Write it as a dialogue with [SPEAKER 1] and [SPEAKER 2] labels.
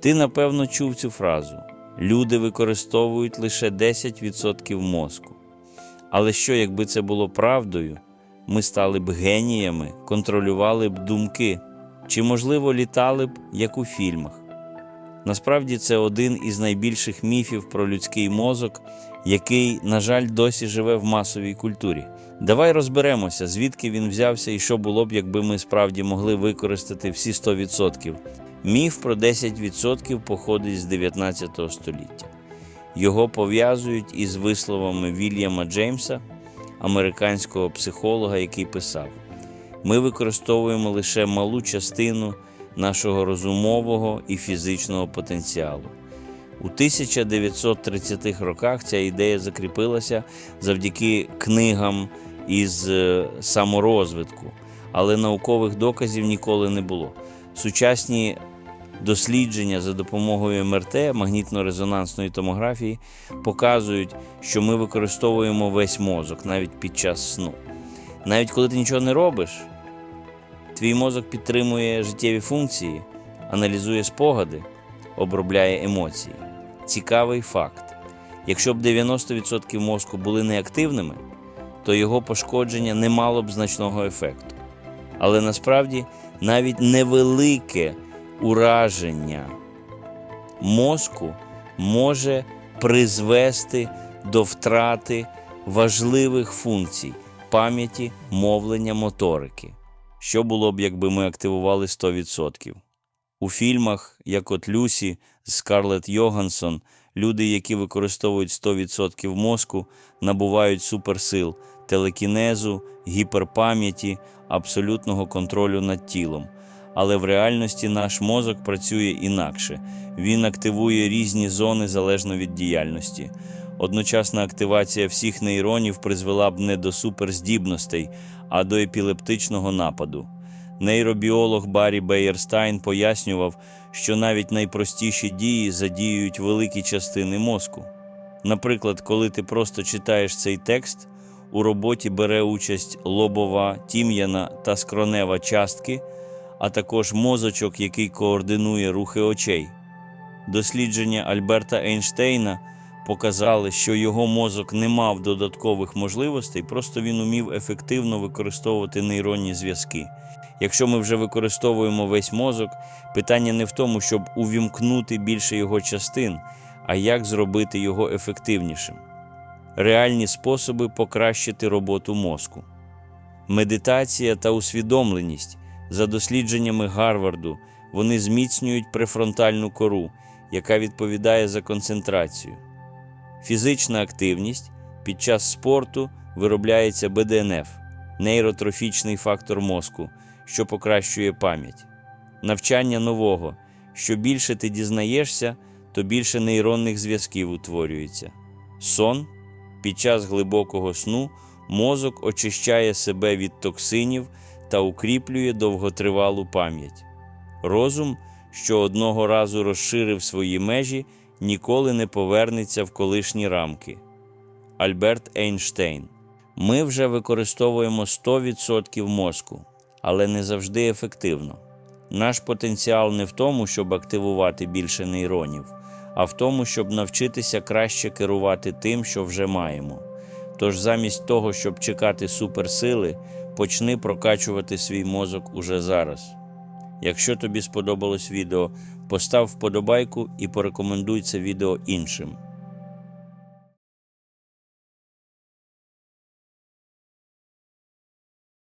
[SPEAKER 1] Ти напевно чув цю фразу: люди використовують лише 10% мозку. Але що, якби це було правдою, ми стали б геніями, контролювали б думки, чи, можливо, літали б, як у фільмах. Насправді це один із найбільших міфів про людський мозок, який, на жаль, досі живе в масовій культурі. Давай розберемося, звідки він взявся і що було б, якби ми справді могли використати всі 100%. Міф про 10% походить з 19 століття. Його пов'язують із висловами Вільяма Джеймса, американського психолога, який писав: Ми використовуємо лише малу частину нашого розумового і фізичного потенціалу. У 1930-х роках ця ідея закріпилася завдяки книгам із е, саморозвитку, але наукових доказів ніколи не було. Сучасні дослідження за допомогою МРТ, магнітно-резонансної томографії, показують, що ми використовуємо весь мозок навіть під час сну. Навіть коли ти нічого не робиш, твій мозок підтримує життєві функції, аналізує спогади, обробляє емоції. Цікавий факт: якщо б 90% мозку були неактивними, то його пошкодження не мало б значного ефекту. Але насправді навіть невелике ураження мозку може призвести до втрати важливих функцій пам'яті, мовлення, моторики. Що було б, якби ми активували 100%? У фільмах, як от Люсі з Скарлетт Йогансон, люди, які використовують 100% мозку, набувають суперсил, телекінезу, гіперпам'яті, абсолютного контролю над тілом. Але в реальності наш мозок працює інакше. Він активує різні зони залежно від діяльності. Одночасна активація всіх нейронів призвела б не до суперздібностей, а до епілептичного нападу. Нейробіолог Баррі Бейерстайн пояснював, що навіть найпростіші дії задіюють великі частини мозку. Наприклад, коли ти просто читаєш цей текст, у роботі бере участь лобова, тім'яна та скронева частки, а також мозочок, який координує рухи очей. Дослідження Альберта Ейнштейна показали, що його мозок не мав додаткових можливостей, просто він умів ефективно використовувати нейронні зв'язки. Якщо ми вже використовуємо весь мозок, питання не в тому, щоб увімкнути більше його частин, а як зробити його ефективнішим. Реальні способи покращити роботу мозку. Медитація та усвідомленість за дослідженнями Гарварду вони зміцнюють префронтальну кору, яка відповідає за концентрацію. Фізична активність під час спорту виробляється БДНФ нейротрофічний фактор мозку, що покращує пам'ять. Навчання нового. Що більше ти дізнаєшся, то більше нейронних зв'язків утворюється. Сон під час глибокого сну мозок очищає себе від токсинів та укріплює довготривалу пам'ять. Розум, що одного разу розширив свої межі, ніколи не повернеться в колишні рамки. Альберт Ейнштейн. Ми вже використовуємо 100% мозку, але не завжди ефективно. Наш потенціал не в тому, щоб активувати більше нейронів, а в тому, щоб навчитися краще керувати тим, що вже маємо. Тож замість того, щоб чекати суперсили, почни прокачувати свій мозок уже зараз. Якщо тобі сподобалось відео, постав вподобайку і порекомендуй це відео іншим.